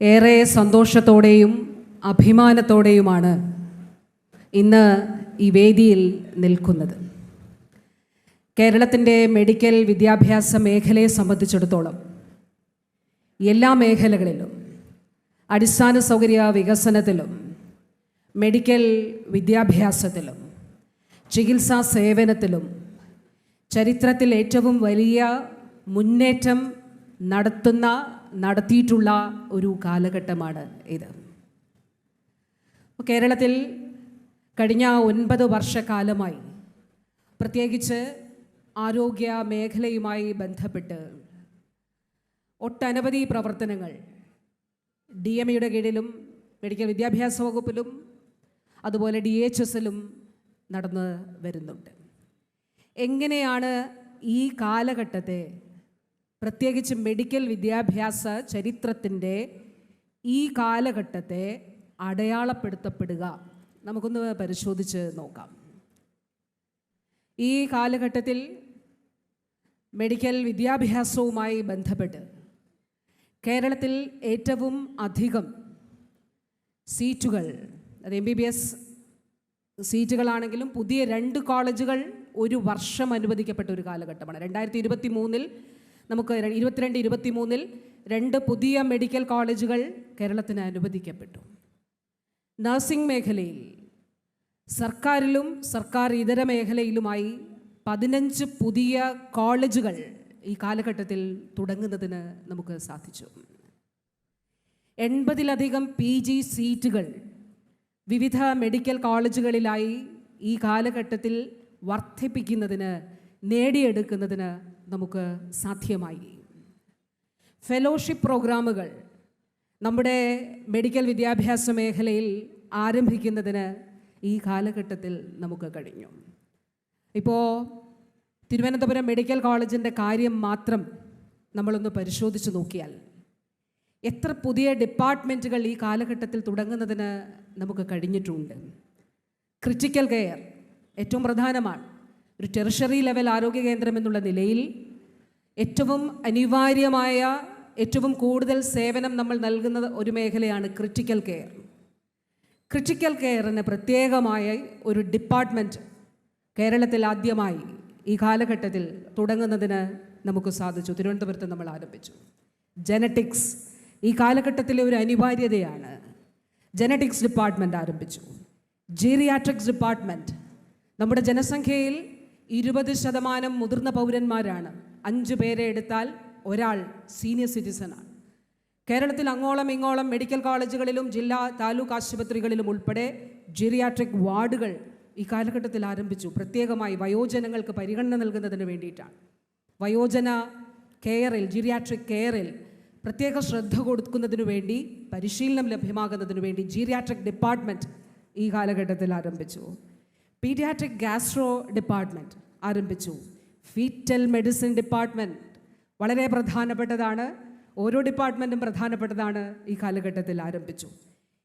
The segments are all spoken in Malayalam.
ഏറെ സന്തോഷത്തോടെയും അഭിമാനത്തോടെയുമാണ് ഇന്ന് ഈ വേദിയിൽ നിൽക്കുന്നത്. കേരളത്തിന്റെ മെഡിക്കൽ വിദ്യാഭ്യാസ മേഖലയെ സംബന്ധിച്ചിടത്തോളം എല്ലാ മേഖലകളിലും അടിസ്ഥാന സൗകര്യ വികസനത്തിലും മെഡിക്കൽ വിദ്യാഭ്യാസത്തിലും ചികിത്സാ സേവനത്തിലും ചരിത്രത്തിൽ ഏറ്റവും വലിയ മുന്നേറ്റം നടത്തുന്ന നടത്തിയിട്ടുള്ള ഒരു കാലഘട്ടമാണ് ഇത്. കേരളത്തിൽ കഴിഞ്ഞ ഒൻപത് വർഷക്കാലമായി പ്രത്യേകിച്ച് ആരോഗ്യ മേഖലയുമായി ബന്ധപ്പെട്ട് ഒട്ടനവധി പ്രവർത്തനങ്ങൾ ഡി എം ഇയുടെ കീഴിലും മെഡിക്കൽ വിദ്യാഭ്യാസ വകുപ്പിലും അതുപോലെ ഡി എച്ച് എസിലും നടന്ന് വരുന്നുണ്ട്. എങ്ങനെയാണ് ഈ കാലഘട്ടത്തെ പ്രത്യേകിച്ച് മെഡിക്കൽ വിദ്യാഭ്യാസ ചരിത്രത്തിന്റെ ഈ കാലഘട്ടത്തെ അടയാളപ്പെടുത്തപ്പെടുക. നമുക്കൊന്ന് പരിശോധിച്ച് നോക്കാം. ഈ കാലഘട്ടത്തിൽ മെഡിക്കൽ വിദ്യാഭ്യാസവുമായി ബന്ധപ്പെട്ട് കേരളത്തിൽ ഏറ്റവും അധികം സീറ്റുകൾ അത് എം ബി ബി എസ് സീറ്റുകളാണെങ്കിലും പുതിയ രണ്ട് കോളേജുകൾ ഒരു വർഷം അനുവദിക്കപ്പെട്ട ഒരു കാലഘട്ടമാണ്. രണ്ടായിരത്തി ഇരുപത്തി മൂന്നിൽ നമുക്ക് ഇരുപത്തിരണ്ട് ഇരുപത്തി മൂന്നിൽ രണ്ട് പുതിയ മെഡിക്കൽ കോളേജുകൾ കേരളത്തിന് അനുവദിക്കപ്പെട്ടു. നഴ്സിംഗ് മേഖലയിൽ സർക്കാരിലും സർക്കാർ ഇതര മേഖലയിലുമായി പതിനഞ്ച് പുതിയ കോളേജുകൾ ഈ കാലഘട്ടത്തിൽ തുടങ്ങുന്നതിന് നമുക്ക് സാധിച്ചു. എൺപതിലധികം പി ജി സീറ്റുകൾ വിവിധ മെഡിക്കൽ കോളേജുകളിലായി ഈ കാലഘട്ടത്തിൽ വർദ്ധിപ്പിക്കുന്നതിന് നേടിയെടുക്കുന്നതിന് നമുക്ക് സാധ്യമായി. ഫെലോഷിപ്പ് പ്രോഗ്രാമുകൾ നമ്മുടെ മെഡിക്കൽ വിദ്യാഭ്യാസ മേഖലയിൽ ആരംഭിക്കുന്നതിന് ഈ കാലഘട്ടത്തിൽ നമുക്ക് കഴിഞ്ഞു. ഇപ്പോൾ തിരുവനന്തപുരം മെഡിക്കൽ കോളേജിന്റെ കാര്യം മാത്രം നമ്മളൊന്ന് പരിശോധിച്ച് നോക്കിയാൽ എത്ര പുതിയ ഡിപ്പാർട്ട്മെന്റുകൾ ഈ കാലഘട്ടത്തിൽ തുടങ്ങുന്നതിന് നമുക്ക് കഴിഞ്ഞിട്ടുണ്ട്. ക്രിറ്റിക്കൽ കെയർ ഏറ്റവും പ്രധാനമാണ്. ഒരു ടെറിഷറി ലെവൽ ആരോഗ്യ കേന്ദ്രം എന്നുള്ള നിലയിൽ ഏറ്റവും അനിവാര്യമായ ഏറ്റവും കൂടുതൽ സേവനം നമ്മൾ നൽകുന്ന ഒരു മേഖലയാണ് ക്രിട്ടിക്കൽ കെയർ ക്രിട്ടിക്കൽ കെയറിന് പ്രത്യേകമായ ഒരു ഡിപ്പാർട്ട്മെന്റ് കേരളത്തിൽ ആദ്യമായി ഈ കാലഘട്ടത്തിൽ തുടങ്ങുന്നതിന് നമുക്ക് സാധിച്ചു. തിരുവനന്തപുരത്ത് നമ്മൾ ആരംഭിച്ചു. ജനറ്റിക്സ് ഈ കാലഘട്ടത്തിലെ ഒരു അനിവാര്യതയാണ്. ജനറ്റിക്സ് ഡിപ്പാർട്ട്മെന്റ് ആരംഭിച്ചു. ജീറിയാട്രിക്സ് ഡിപ്പാർട്ട്മെന്റ് നമ്മുടെ ജനസംഖ്യയിൽ ഇരുപത് ശതമാനം മുതിർന്ന പൗരന്മാരാണ്. അഞ്ച് പേരെ എടുത്താൽ ഒരാൾ സീനിയർ സിറ്റിസണാണ് കേരളത്തിൽ അങ്ങോളം ഇങ്ങോളം മെഡിക്കൽ കോളേജുകളിലും ജില്ലാ താലൂക്ക് ആശുപത്രികളിലും ഉൾപ്പെടെ ജിറിയാട്രിക് വാർഡുകൾ ഈ കാലഘട്ടത്തിൽ ആരംഭിച്ചു. പ്രത്യേകമായി വയോജനങ്ങൾക്ക് പരിഗണന നൽകുന്നതിന് വേണ്ടിയിട്ടാണ്. വയോജന കെയറിൽ ജിറിയാട്രിക് കെയറിൽ പ്രത്യേക ശ്രദ്ധ കൊടുക്കുന്നതിനു വേണ്ടി പരിശീലനം ലഭ്യമാകുന്നതിനു വേണ്ടി ജീരിയാട്രിക് ഡിപ്പാർട്ട്മെന്റ് ഈ കാലഘട്ടത്തിൽ ആരംഭിച്ചു. പീഡിയാട്രിക് ഗാസ്ട്രോ ഡിപ്പാർട്ട്മെന്റ് ആരംഭിച്ചു. ഫീറ്റൽ മെഡിസിൻ ഡിപ്പാർട്ട്മെന്റ് വളരെ പ്രധാനപ്പെട്ടതാണ്. ഓരോ ഡിപ്പാർട്ട്മെന്റും പ്രധാനപ്പെട്ടതാണ് ഈ കാലഘട്ടത്തിൽ ആരംഭിച്ചു.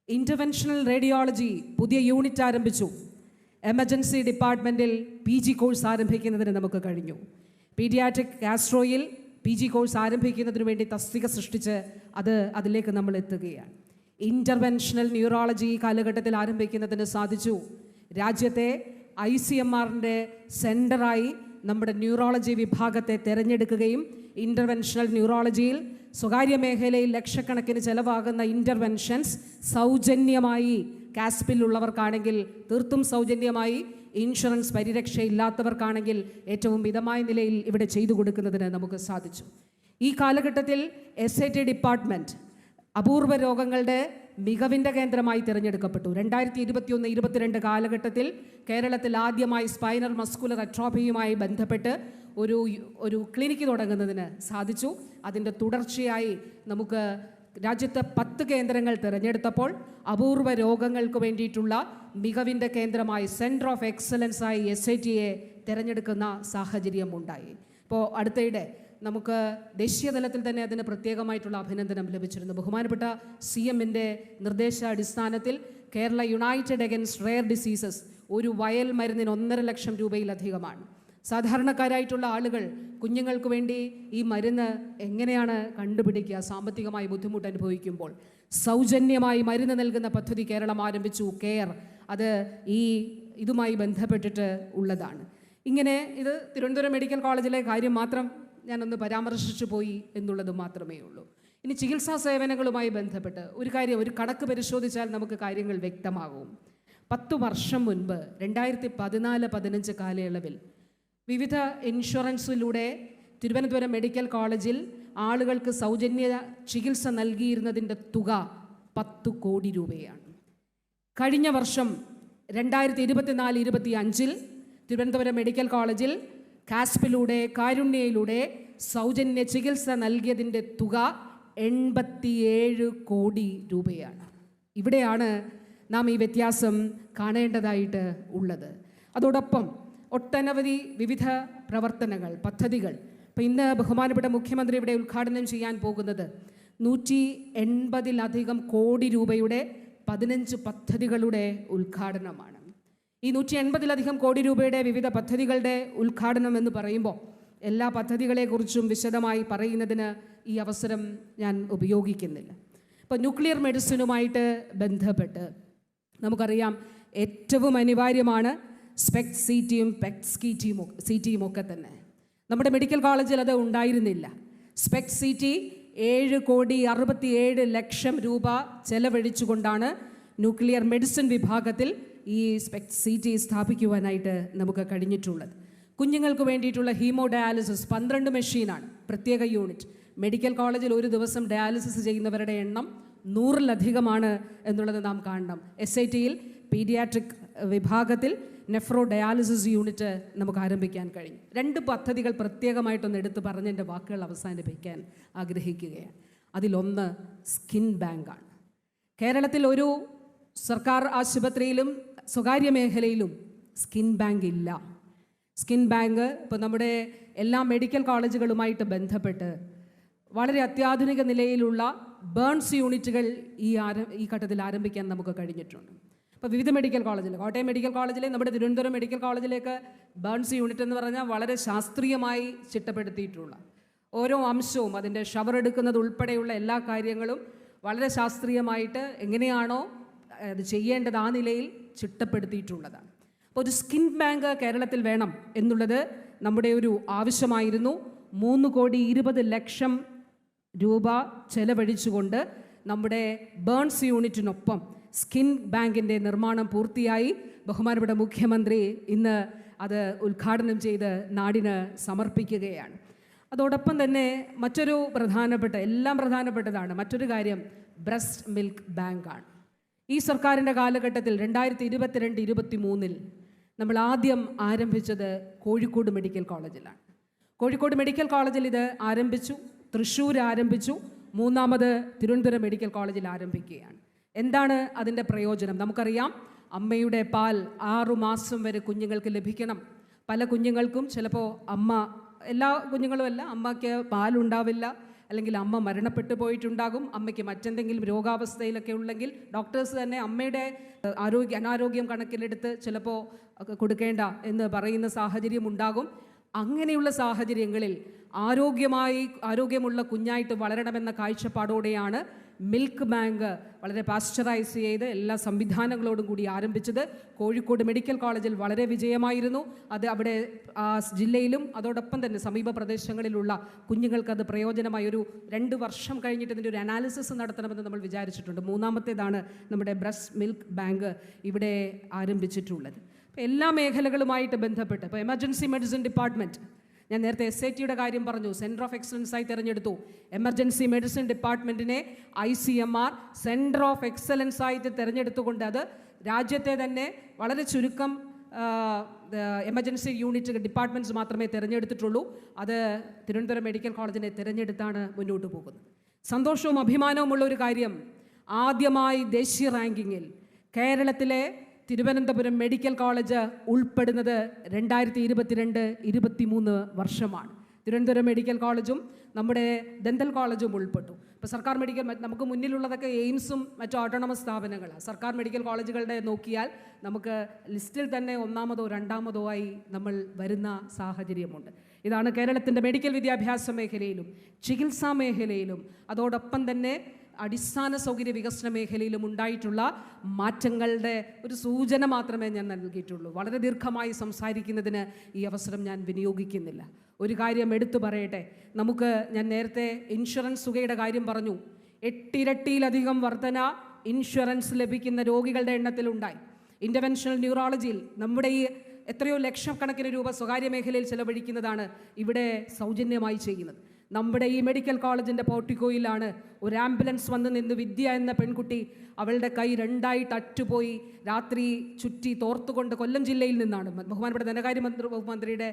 ഇന്റർവെൻഷണൽ റേഡിയോളജി പുതിയ യൂണിറ്റ് ആരംഭിച്ചു. എമർജൻസി ഡിപ്പാർട്ട്മെന്റിൽ പി ജി കോഴ്സ് ആരംഭിക്കുന്നതിന് നമുക്ക് കഴിഞ്ഞു. പീഡിയാട്രിക് ഗാസ്ട്രോയിൽ പി ജി കോഴ്സ് ആരംഭിക്കുന്നതിന് വേണ്ടി തസ്തിക സൃഷ്ടിച്ച് അത് അതിലേക്ക് നമ്മൾ എത്തുകയാണ്. ഇന്റർവെൻഷണൽ ന്യൂറോളജി കാലഘട്ടത്തിൽ ആരംഭിക്കുന്നതിന് സാധിച്ചു. രാജ്യത്തെ ഐ സി എം ആറിന്റെ സെന്ററായി നമ്മുടെ ന്യൂറോളജി വിഭാഗത്തെ തിരഞ്ഞെടുക്കുകയും ഇന്റർവെൻഷണൽ ന്യൂറോളജിയിൽ സ്വകാര്യ മേഖലയിൽ ലക്ഷക്കണക്കിന് ചെലവാകുന്ന ഇന്റർവെൻഷൻസ് സൗജന്യമായി കാസ്പിലുള്ളവർക്കാണെങ്കിൽ തീർത്തും സൗജന്യമായി ഇൻഷുറൻസ് പരിരക്ഷയില്ലാത്തവർക്കാണെങ്കിൽ ഏറ്റവും മിതമായ നിലയിൽ ഇവിടെ ചെയ്തു കൊടുക്കുന്നതിന് നമുക്ക് സാധിച്ചു. ഈ കാലഘട്ടത്തിൽ എസ് ഐ ടി ഡിപ്പാർട്ട്മെന്റ് അപൂർവ രോഗങ്ങളുടെ മികവിന്റെ കേന്ദ്രമായി തിരഞ്ഞെടുക്കപ്പെട്ടു. രണ്ടായിരത്തി ഇരുപത്തിയൊന്ന് ഇരുപത്തിരണ്ട് കാലഘട്ടത്തിൽ കേരളത്തിൽ ആദ്യമായി സ്പൈനൽ മസ്കുലർ അട്രോഫിയുമായി ബന്ധപ്പെട്ട് ഒരു ഒരു ക്ലിനിക്ക് തുടങ്ങുന്നതിന് സാധിച്ചു. അതിന്റെ തുടർച്ചയായി നമുക്ക് രാജ്യത്തെ പത്ത് കേന്ദ്രങ്ങൾ തിരഞ്ഞെടുത്തപ്പോൾ അപൂർവ രോഗങ്ങൾക്ക് വേണ്ടിയിട്ടുള്ള മികവിന്റെ കേന്ദ്രമായി സെന്റർ ഓഫ് എക്സലൻസായി എസ് ഐ ടിയെ തിരഞ്ഞെടുക്കുന്ന സാഹചര്യം ഉണ്ടായി ഇപ്പോൾ അടുത്തയിടെ നമുക്ക് ദേശീയ തലത്തിൽ തന്നെ അതിന് പ്രത്യേകമായിട്ടുള്ള അഭിനന്ദനം ലഭിച്ചിരുന്നു. ബഹുമാനപ്പെട്ട സി എമ്മിന്റെ നിർദ്ദേശാടിസ്ഥാനത്തിൽ Kerala united against rare diseases ഒരു വയൽ മരുന്നിന് ഒന്നര ലക്ഷം രൂപയിലധികമാണ്. സാധാരണക്കാരായിട്ടുള്ള ആളുകൾ കുഞ്ഞുങ്ങൾക്ക് വേണ്ടി ഈ മരുന്ന് എങ്ങനെയാണ് കണ്ടുപിടിക്കുക സാമ്പത്തികമായി ബുദ്ധിമുട്ട് അനുഭവിക്കുമ്പോൾ സൗജന്യമായി മരുന്ന് നൽകുന്ന പദ്ധതി കേരളം ആരംഭിച്ചു കെയർ. അത് ഈ ഇതുമായി ബന്ധപ്പെട്ടിട്ട് ഉള്ളതാണ്. ഇങ്ങനെ ഇത് തിരുവനന്തപുരം മെഡിക്കൽ കോളേജിലെ കാര്യം മാത്രം ഞാനൊന്ന് പരാമർശിച്ചു പോയി എന്നുള്ളത് മാത്രമേ ഉള്ളൂ. ഇനി ചികിത്സാ സേവനങ്ങളുമായി ബന്ധപ്പെട്ട് ഒരു കാര്യം ഒരു കണക്ക് പരിശോധിച്ചാൽ നമുക്ക് കാര്യങ്ങൾ വ്യക്തമാകും. പത്ത് വർഷം മുൻപ് രണ്ടായിരത്തി പതിനാല് പതിനഞ്ച് കാലയളവിൽ വിവിധ ഇൻഷുറൻസിലൂടെ തിരുവനന്തപുരം മെഡിക്കൽ കോളേജിൽ ആളുകൾക്ക് സൗജന്യ ചികിത്സ നൽകിയിരുന്നതിന്റെ തുക പത്ത് കോടി രൂപയാണ്. കഴിഞ്ഞ വർഷം രണ്ടായിരത്തി ഇരുപത്തിനാല് ഇരുപത്തി അഞ്ചിൽ തിരുവനന്തപുരം മെഡിക്കൽ കോളേജിൽ കാസ്പിലൂടെ കാരുണ്യയിലൂടെ സൗജന്യ ചികിത്സ നൽകിയതിന്റെ തുക എൺപത്തിയേഴ് കോടി രൂപയാണ്. ഇവിടെയാണ് നാം ഈ വ്യത്യാസം കാണേണ്ടതായിട്ട് ഉള്ളത്. അതോടൊപ്പം ഒട്ടനവധി വിവിധ പ്രവർത്തനങ്ങൾ പദ്ധതികൾ. ഇപ്പം ഇന്ന് ബഹുമാനപ്പെട്ട മുഖ്യമന്ത്രി ഇവിടെ ഉദ്ഘാടനം ചെയ്യാൻ പോകുന്നത് നൂറ്റി എൺപതിലധികം കോടി രൂപയുടെ പതിനഞ്ച് പദ്ധതികളുടെ ഉദ്ഘാടനമാണ്. ഈ നൂറ്റി എൺപതിലധികം കോടി രൂപയുടെ വിവിധ പദ്ധതികളുടെ ഉദ്ഘാടനം എന്ന് പറയുമ്പോൾ എല്ലാ പദ്ധതികളെക്കുറിച്ചും വിശദമായി പറയുന്നതിന് ഈ അവസരം ഞാൻ ഉപയോഗിക്കുന്നില്ല. ഇപ്പോൾ ന്യൂക്ലിയർ മെഡിസിനുമായിട്ട് ബന്ധപ്പെട്ട് നമുക്കറിയാം ഏറ്റവും അനിവാര്യമാണ് സ്പെക് സി ടിയും സ്കീറ്റിയും ടിയും ഒക്കെ തന്നെ. നമ്മുടെ മെഡിക്കൽ കോളേജിൽ അത് ഉണ്ടായിരുന്നില്ല. സ്പെക് സി ടി ഏഴ് കോടി അറുപത്തിയേഴ് ലക്ഷം രൂപ ചെലവഴിച്ചുകൊണ്ടാണ് ന്യൂക്ലിയർ മെഡിസിൻ വിഭാഗത്തിൽ ഈ സ്പെക് സി ടി സ്ഥാപിക്കുവാനായിട്ട് നമുക്ക് കഴിഞ്ഞിട്ടുള്ളത്. കുഞ്ഞുങ്ങൾക്ക് വേണ്ടിയിട്ടുള്ള ഹീമോ ഡയാലിസിസ് പന്ത്രണ്ട് മെഷീനാണ് പ്രത്യേക യൂണിറ്റ് മെഡിക്കൽ കോളേജിൽ ഒരു ദിവസം ഡയാലിസിസ് ചെയ്യുന്നവരുടെ എണ്ണം നൂറിലധികമാണ് എന്നുള്ളത് നാം കാണണം. എസ് ഐ ടിയിൽ പീഡിയാട്രിക് വിഭാഗത്തിൽ നെഫ്രോ ഡയാലിസിസ് യൂണിറ്റ് നമുക്ക് ആരംഭിക്കാൻ കഴിഞ്ഞു രണ്ട് പദ്ധതികൾ പ്രത്യേകമായിട്ടൊന്ന് എടുത്ത് പറഞ്ഞ് എന്റെ വാക്കുകൾ അവസാനിപ്പിക്കാൻ ആഗ്രഹിക്കുകയാണ്. അതിലൊന്ന് സ്കിൻ ബാങ്കാണ് കേരളത്തിൽ ഒരു സർക്കാർ ആശുപത്രിയിലും സ്വകാര്യ മേഖലയിലും സ്കിൻ ബാങ്ക് ഇല്ല. സ്കിൻ ബാങ്ക് ഇപ്പോൾ നമ്മുടെ എല്ലാ മെഡിക്കൽ കോളേജുകളുമായിട്ട് ബന്ധപ്പെട്ട് വളരെ അത്യാധുനിക നിലയിലുള്ള ബേൺസ് യൂണിറ്റുകൾ ഈ ആര ഈ ഘട്ടത്തിൽ ആരംഭിക്കാൻ നമുക്ക് കഴിഞ്ഞിട്ടുണ്ട്. ഇപ്പോൾ വിവിധ മെഡിക്കൽ കോളേജിൽ കോട്ടയം മെഡിക്കൽ കോളേജിലെ നമ്മുടെ തിരുവനന്തപുരം മെഡിക്കൽ കോളേജിലേക്ക് ബേൺസ് യൂണിറ്റ് എന്ന് പറഞ്ഞാൽ വളരെ ശാസ്ത്രീയമായി ചിട്ടപ്പെടുത്തിയിട്ടുള്ള ഓരോ അംശവും അതിന്റെ ഷവർ എടുക്കുന്നത് ഉൾപ്പെടെയുള്ള എല്ലാ കാര്യങ്ങളും വളരെ ശാസ്ത്രീയമായിട്ട് എങ്ങനെയാണോ അത് ചെയ്യേണ്ടത് ആ നിലയിൽ ചിട്ടപ്പെടുത്തിയിട്ടുള്ളതാണ്. അപ്പോൾ ഒരു സ്കിൻ ബാങ്ക് കേരളത്തിൽ വേണം എന്നുള്ളത് നമ്മുടെ ഒരു ആവശ്യമായിരുന്നു. മൂന്ന് കോടി ഇരുപത് ലക്ഷം രൂപ ചെലവഴിച്ചുകൊണ്ട് നമ്മുടെ ബേൺസ് യൂണിറ്റിനൊപ്പം സ്കിൻ ബാങ്കിന്റെ നിർമ്മാണം പൂർത്തിയായി. ബഹുമാനപ്പെട്ട മുഖ്യമന്ത്രി ഇന്ന് അത് ഉദ്ഘാടനം ചെയ്ത് നാടിന് സമർപ്പിക്കുകയാണ്. അതോടൊപ്പം തന്നെ മറ്റൊരു പ്രധാനപ്പെട്ട എല്ലാം പ്രധാനപ്പെട്ടതാണ് മറ്റൊരു കാര്യം ബ്രസ്റ്റ് മിൽക്ക് ബാങ്കാണ്. ഈ സർക്കാരിന്റെ കാലഘട്ടത്തിൽ രണ്ടായിരത്തി ഇരുപത്തിരണ്ട് ഇരുപത്തി മൂന്നിൽ നമ്മൾ ആദ്യം ആരംഭിച്ചത് കോഴിക്കോട് മെഡിക്കൽ കോളേജിലാണ്. കോഴിക്കോട് മെഡിക്കൽ കോളേജിൽ ഇത് ആരംഭിച്ചു തൃശ്ശൂർ ആരംഭിച്ചു മൂന്നാമത് തിരുവനന്തപുരം മെഡിക്കൽ കോളേജിൽ ആരംഭിക്കുകയാണ്. എന്താണ് അതിന്റെ പ്രയോജനം? നമുക്കറിയാം അമ്മയുടെ പാൽ ആറു മാസം വരെ കുഞ്ഞുങ്ങൾക്ക് ലഭിക്കണം. പല കുഞ്ഞുങ്ങൾക്കും ചിലപ്പോൾ അമ്മ എല്ലാ കുഞ്ഞുങ്ങളുമല്ല അമ്മയ്ക്ക് പാലുണ്ടാവില്ല. അല്ലെങ്കിൽ അമ്മ മരണപ്പെട്ടു പോയിട്ടുണ്ടാകും. അമ്മയ്ക്ക് മറ്റെന്തെങ്കിലും രോഗാവസ്ഥയിലൊക്കെ ഉണ്ടെങ്കിൽ ഡോക്ടേഴ്സ് തന്നെ അമ്മയുടെ ആരോഗ്യ അനാരോഗ്യം കണക്കിലെടുത്ത് ചിലപ്പോൾ കൊടുക്കേണ്ട എന്ന് പറയുന്ന സാഹചര്യം ഉണ്ടാകും. അങ്ങനെയുള്ള സാഹചര്യങ്ങളിൽ ആരോഗ്യമായി ആരോഗ്യമുള്ള കുഞ്ഞായിട്ട് വളരണമെന്ന കാഴ്ചപ്പാടോടെയാണ് മിൽക്ക് ബാങ്ക് വളരെ പാസ്ചറൈസ് ചെയ്ത് എല്ലാ സംവിധാനങ്ങളോടും കൂടി ആരംഭിച്ചത് കോഴിക്കോട് മെഡിക്കൽ കോളേജിൽ വളരെ വിജയമായിരുന്നു. അത് അവിടെ ആ ജില്ലയിലും അതോടൊപ്പം തന്നെ സമീപ പ്രദേശങ്ങളിലുള്ള കുഞ്ഞുങ്ങൾക്ക് അത് പ്രയോജനമായ ഒരു രണ്ട് വർഷം കഴിഞ്ഞിട്ട് ഇതിന്റെ ഒരു അനാലിസിസ് നടത്തണമെന്ന് നമ്മൾ വിചാരിച്ചിട്ടുണ്ട്. മൂന്നാമത്തേതാണ് നമ്മുടെ ബ്രസ്റ്റ് മിൽക്ക് ബാങ്ക് ഇവിടെ ആരംഭിച്ചിട്ടുള്ളത്. എല്ലാ മേഖലകളുമായിട്ട് ബന്ധപ്പെട്ട് ഇപ്പോൾ എമർജൻസി മെഡിസിൻ ഡിപ്പാർട്ട്മെന്റ് ഞാൻ നേരത്തെ എസ് ഐ ടിയുടെ കാര്യം പറഞ്ഞു. സെന്റർ ഓഫ് എക്സലൻസ് ആയി തിരഞ്ഞെടുത്തു. Emergency medicine ഡിപ്പാർട്ട്മെന്റിനെ I C M R centre of excellence ആയിട്ട് തിരഞ്ഞെടുത്തുകൊണ്ട് അത് രാജ്യത്തെ തന്നെ വളരെ ചുരുക്കം എമർജൻസി യൂണിറ്റ് ഡിപ്പാർട്ട്മെന്റ്സ് മാത്രമേ തിരഞ്ഞെടുത്തിട്ടുള്ളൂ. അത് തിരുവനന്തപുരം മെഡിക്കൽ കോളേജിനെ തിരഞ്ഞെടുത്താണ് മുന്നോട്ട് പോകുന്നത്. സന്തോഷവും അഭിമാനവുമുള്ള ഒരു കാര്യം ആദ്യമായി ദേശീയ റാങ്കിങ്ങിൽ കേരളത്തിലെ തിരുവനന്തപുരം മെഡിക്കൽ കോളേജ് ഉൾപ്പെടുന്നത് രണ്ടായിരത്തി ഇരുപത്തിരണ്ട് ഇരുപത്തിമൂന്ന് വർഷമാണ്. തിരുവനന്തപുരം മെഡിക്കൽ കോളേജും നമ്മുടെ ദന്തൽ കോളേജും ഉൾപ്പെട്ടു. ഇപ്പോൾ സർക്കാർ മെഡിക്കൽ നമുക്ക് മുന്നിലുള്ളതൊക്കെ എയിംസും മറ്റു ഓട്ടോണമസ് സ്ഥാപനങ്ങളാണ് സർക്കാർ മെഡിക്കൽ കോളേജുകളുടെ നോക്കിയാൽ നമുക്ക് ലിസ്റ്റിൽ തന്നെ ഒന്നാമതോ രണ്ടാമതോ ആയി നമ്മൾ വരുന്ന സാഹചര്യമുണ്ട്. ഇതാണ് കേരളത്തിന്റെ മെഡിക്കൽ വിദ്യാഭ്യാസ മേഖലയിലും ചികിത്സാ മേഖലയിലും. അതോടൊപ്പം തന്നെ അടിസ്ഥാന സൗകര്യ വികസന മേഖലയിലും ഉണ്ടായിട്ടുള്ള മാറ്റങ്ങളുടെ ഒരു സൂചന മാത്രമേ ഞാൻ നൽകിയിട്ടുള്ളൂ. വളരെ ദീർഘമായി സംസാരിക്കുന്നതിന് ഈ അവസരം ഞാൻ വിനിയോഗിക്കുന്നില്ല. ഒരു കാര്യം എടുത്തു പറയട്ടെ. നമുക്ക് ഞാൻ നേരത്തെ ഇൻഷുറൻസ് തുകയുടെ കാര്യം പറഞ്ഞു. എട്ടിരട്ടിയിലധികം വർധന ഇൻഷുറൻസ് ലഭിക്കുന്ന രോഗികളുടെ എണ്ണത്തിലുണ്ടായി ഇന്റർവെൻഷണൽ ന്യൂറോളജിയിൽ നമ്മുടെ ഈ എത്രയോ ലക്ഷക്കണക്കിന് രൂപ സ്വകാര്യ മേഖലയിൽ ചെലവഴിക്കുന്നതാണ് ഇവിടെ സൗജന്യമായി ചെയ്യുന്നത്. നമ്മുടെ ഈ മെഡിക്കൽ കോളേജിന്റെ പോർട്ടിക്കോയിലാണ് ഒരു ആംബുലൻസ് വന്ന് നിന്ന് വിദ്യ എന്ന പെൺകുട്ടി അവളുടെ കൈ രണ്ടായിട്ട് അറ്റുപോയി രാത്രി ചുറ്റി തോർത്തുകൊണ്ട് കൊല്ലം ജില്ലയിൽ നിന്നാണ്. ബഹുമാനപ്പെട്ട ധനകാര്യ മന്ത്രി ബഹുമന്ത്രിയുടെ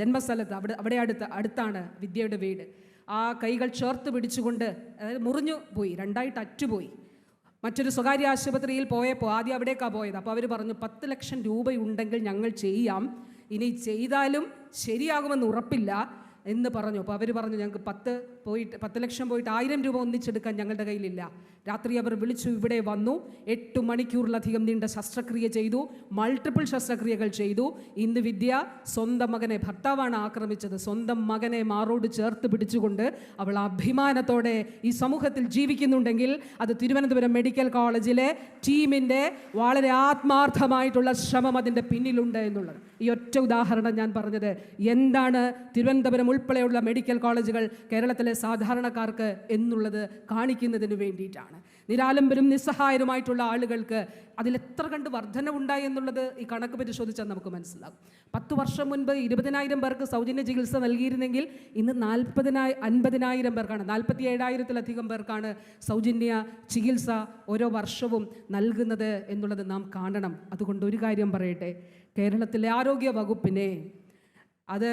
ജന്മസ്ഥലത്ത് അവിടെ അവിടെ അടുത്ത് അടുത്താണ് വിദ്യയുടെ വീട്. ആ കൈകൾ ചേർത്ത് പിടിച്ചുകൊണ്ട് അതായത് മുറിഞ്ഞു പോയി രണ്ടായിട്ട് അറ്റുപോയി. മറ്റൊരു സ്വകാര്യ ആശുപത്രിയിൽ പോയപ്പോൾ ആദ്യം അവിടേക്കാണ് പോയത്. അപ്പോൾ അവർ പറഞ്ഞു പത്ത് ലക്ഷം രൂപയുണ്ടെങ്കിൽ ഞങ്ങൾ ചെയ്യാം. ഇനി ചെയ്താലും ശരിയാകുമെന്ന് ഉറപ്പില്ല. എന്ന് പറഞ്ഞു. അപ്പോൾ അവർ പറഞ്ഞു ഞങ്ങൾക്ക് പത്ത് പോയിട്ട് പത്ത് ലക്ഷം പോയിട്ട് ആയിരം രൂപ ഒന്നിച്ചെടുക്കാൻ ഞങ്ങളുടെ കയ്യിലില്ല. രാത്രി അവർ വിളിച്ചു ഇവിടെ വന്നു. എട്ട് മണിക്കൂറിലധികം നീണ്ട ശസ്ത്രക്രിയ ചെയ്തു മൾട്ടിപ്പിൾ ശസ്ത്രക്രിയകൾ ചെയ്തു. ഇന്ന് വിദ്യ സ്വന്തം മകനെ ഭർത്താവാണ് ആക്രമിച്ചത്. സ്വന്തം മകനെ മാറോട് ചേർത്ത് പിടിച്ചുകൊണ്ട് അവൾ അഭിമാനത്തോടെ ഈ സമൂഹത്തിൽ ജീവിക്കുന്നുണ്ടെങ്കിൽ അത് തിരുവനന്തപുരം മെഡിക്കൽ കോളേജിലെ ടീമിന്റെ വളരെ ആത്മാർത്ഥമായിട്ടുള്ള ശ്രമം അതിന്റെ പിന്നിലുണ്ട് എന്നുള്ളത്. ഈ ഒറ്റ ഉദാഹരണം ഞാൻ പറഞ്ഞത് എന്താണ് തിരുവനന്തപുരം ഉൾപ്പെടെയുള്ള മെഡിക്കൽ കോളേജുകൾ കേരളത്തിലെ സാധാരണക്കാർക്ക് എന്നുള്ളത് കാണിക്കുന്നതിന് വേണ്ടിയിട്ടാണ്. നിരാലംബരും നിസ്സഹായരുമായിട്ടുള്ള ആളുകൾക്ക് അതിലെത്ര കണ്ട് വർധനവുണ്ടായി എന്നുള്ളത് ഈ കണക്ക് പരിശോധിച്ചാൽ നമുക്ക് മനസ്സിലാകും. പത്ത് വർഷം മുൻപ് ഇരുപതിനായിരം പേർക്ക് സൗജന്യ ചികിത്സ നൽകിയിരുന്നെങ്കിൽ ഇന്ന് നാൽപ്പതിനായി അൻപതിനായിരം പേർക്കാണ് നാൽപ്പത്തി ഏഴായിരത്തിലധികം പേർക്കാണ് സൗജന്യ ചികിത്സ ഓരോ വർഷവും നൽകുന്നത് എന്നുള്ളത് നാം കാണണം. അതുകൊണ്ട് ഒരു കാര്യം പറയട്ടെ കേരളത്തിലെ ആരോഗ്യ വകുപ്പിനെ അത്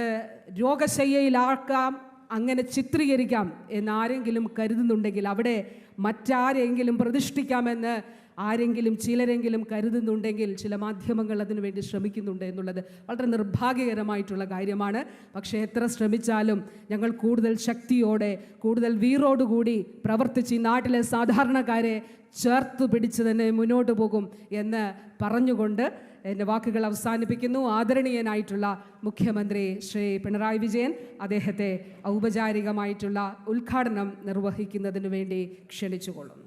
രോഗശയ്യയിലാക്കാം അങ്ങനെ ചിത്രീകരിക്കാം എന്നാരെങ്കിലും കരുതുന്നുണ്ടെങ്കിൽ അവിടെ മറ്റാരെങ്കിലും പ്രതിഷ്ഠിക്കാമെന്ന് ആരെങ്കിലും ചിലരെങ്കിലും കരുതുന്നുണ്ടെങ്കിൽ ചില മാധ്യമങ്ങൾ അതിനുവേണ്ടി ശ്രമിക്കുന്നുണ്ട് എന്നുള്ളത് വളരെ നിർഭാഗ്യകരമായിട്ടുള്ള കാര്യമാണ്. പക്ഷേ എത്ര ശ്രമിച്ചാലും ഞങ്ങൾ കൂടുതൽ ശക്തിയോടെ കൂടുതൽ വീറോടുകൂടി പ്രവർത്തിച്ച് ഈ നാട്ടിലെ സാധാരണക്കാരെ ചേർത്ത് പിടിച്ച് തന്നെ മുന്നോട്ട് പോകും എന്ന് പറഞ്ഞുകൊണ്ട് എന്റെ വാക്കുകൾ അവസാനിപ്പിക്കുന്നു. ആദരണീയനായിട്ടുള്ള മുഖ്യമന്ത്രി ശ്രീ പിണറായി വിജയൻ അദ്ദേഹത്തെ ഔപചാരികമായിട്ടുള്ള ഉദ്ഘാടനം നിർവഹിക്കുന്നതിനു വേണ്ടി ക്ഷണിച്ചുകൊള്ളുന്നു.